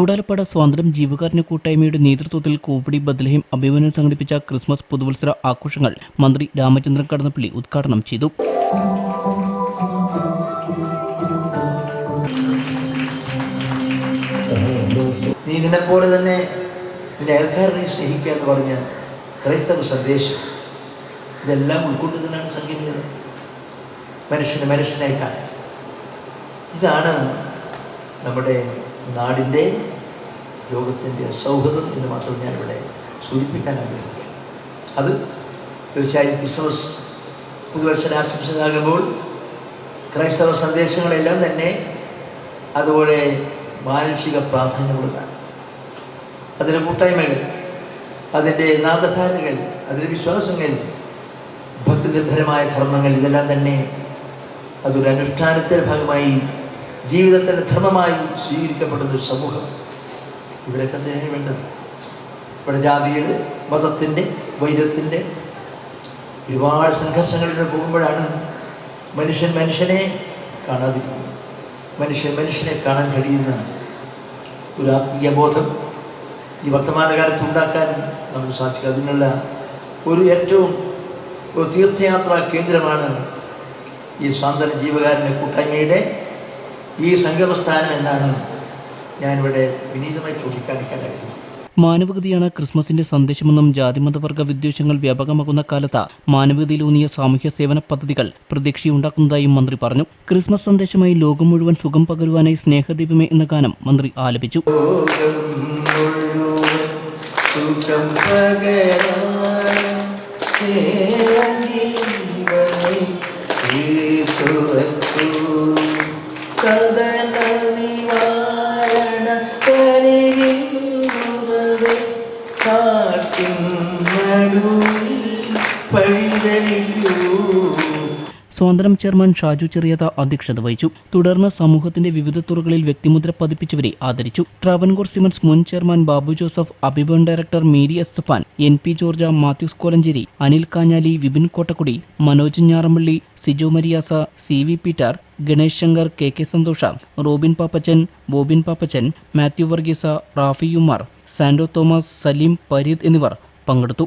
കൂടാലപ്പാട് സ്വാതന്ത്ര്യം ജീവകാരുണ്യ കൂട്ടായ്മയുടെ നേതൃത്വത്തിൽ കോവിഡി ബദലഹിം അഭിമുഖം സംഘടിപ്പിച്ച ക്രിസ്മസ് പുതുവത്സര ആഘോഷങ്ങൾ മന്ത്രി രാമചന്ദ്രൻ കടന്നപ്പള്ളി ഉദ്ഘാടനം ചെയ്തു. നീ തന്നെ നിന്റെ അയൽക്കാരനെ സ്നേഹിക്കുക എന്ന് പറഞ്ഞ ക്രൈസ്തവ സന്ദേശം ഇതെല്ലാം ഉൾക്കൊണ്ടുതന്നെയാണ് സംഗീതം മനുഷ്യന് മനുഷ്യനായി ഇതാണ് നമ്മുടെ നാടിന്റെ ലോകത്തിന്റെ സൗഹൃദം എന്ന് മാത്രം ഞാനിവിടെ സൂചിപ്പിക്കാൻ ആഗ്രഹിക്കുകയാണ്. അത് തീർച്ചയായും ക്രിസ്മസ് പുതുവത്സര ആശംസകളാകുമ്പോൾ ക്രൈസ്തവ സന്ദേശങ്ങളെല്ലാം തന്നെ അതുപോലെ മാനുഷിക പ്രാധാന്യമുള്ളതാണ്. അതിന്റെ കൂട്ടായ്മകൾ അതിന്റെ നാദധാരകൾ അതിന്റെ വിശ്വാസങ്ങൾ ഭക്തിനിർഭരമായ കർമ്മങ്ങൾ ഇതെല്ലാം തന്നെ അതൊരു അനുഷ്ഠാനത്തിന്റെ ഭാഗമായി ജീവിതത്തിന്റെ ധർമ്മമായി സ്വീകരിക്കപ്പെടുന്ന ഒരു സമൂഹം. ഇവിടെയൊക്കെ തന്നെയാണ് വേണ്ടത് ഇവിടെ ജാതിയുടെ മതത്തിന്റെ വൈദ്യത്തിന്റെ ഒരുപാട് സംഘർഷങ്ങളിലൂടെ പോകുമ്പോഴാണ് മനുഷ്യൻ മനുഷ്യനെ കാണാതിരിക്കുന്നത്. മനുഷ്യൻ മനുഷ്യനെ കാണാൻ കഴിയുന്ന ഒരു ആത്മീയ ബോധം ഈ വർത്തമാനകാലത്ത് ഉണ്ടാക്കാൻ നമുക്ക് സാധിക്കും. അതിനുള്ള ഒരു ഏറ്റവും ഒരു തീർത്ഥയാത്രാ കേന്ദ്രമാണ് ഈ സ്വാതന്ത്ര്യ ജീവകാരുണ്യ കൂട്ടായ്മയുടെ ഈ സംഗമസ്ഥാനം എന്നാണ് ഞാനിവിടെ വിനീതമായി ചൂണ്ടിക്കാണിക്കാൻ കഴിയുന്നത് മാനവികതയാണ് ക്രിസ്മസിന്റെ സന്ദേശമെന്നും ജാതിമതവർഗ വിദ്വേഷങ്ങൾ വ്യാപകമാകുന്ന കാലത്ത് മാനവികതയിലൂന്നിയ സാമൂഹ്യ സേവന പദ്ധതികൾ പ്രതീക്ഷയുണ്ടാക്കുന്നതായും മന്ത്രി പറഞ്ഞു. ക്രിസ്മസ് സന്ദേശമായി ലോകം മുഴുവൻ സുഖം പകരുവാനായി സ്നേഹദീപമേ എന്ന ഗാനം മന്ത്രി ആലപിച്ചു. സ്വാതന്ത്ര്യം ചെയർമാൻ ഷാജു ചെറിയത അധ്യക്ഷത വഹിച്ചു. തുടർന്ന് സമൂഹത്തിന്റെ വിവിധ തുറകളിൽ വ്യക്തിമുദ്ര പതിപ്പിച്ചവരെ ആദരിച്ചു. ട്രാവൻകൂർ സിമൻസ് മുൻ chairman Babu Joseph അഭിബോൺ director Mary Esthappan N P George Mathews Kolenchery Anil Kanjali Vipin Kottakudi Manoj Njarampally Sijo Mariyas C V Peter Ganesh Shankar K K Santhosh Robin Pappachan Bobin Pappachan Mathew Varghese Rafi Umar Sando Thomas Saleem Pareed എന്നിവർ പങ്കെടുത്തു.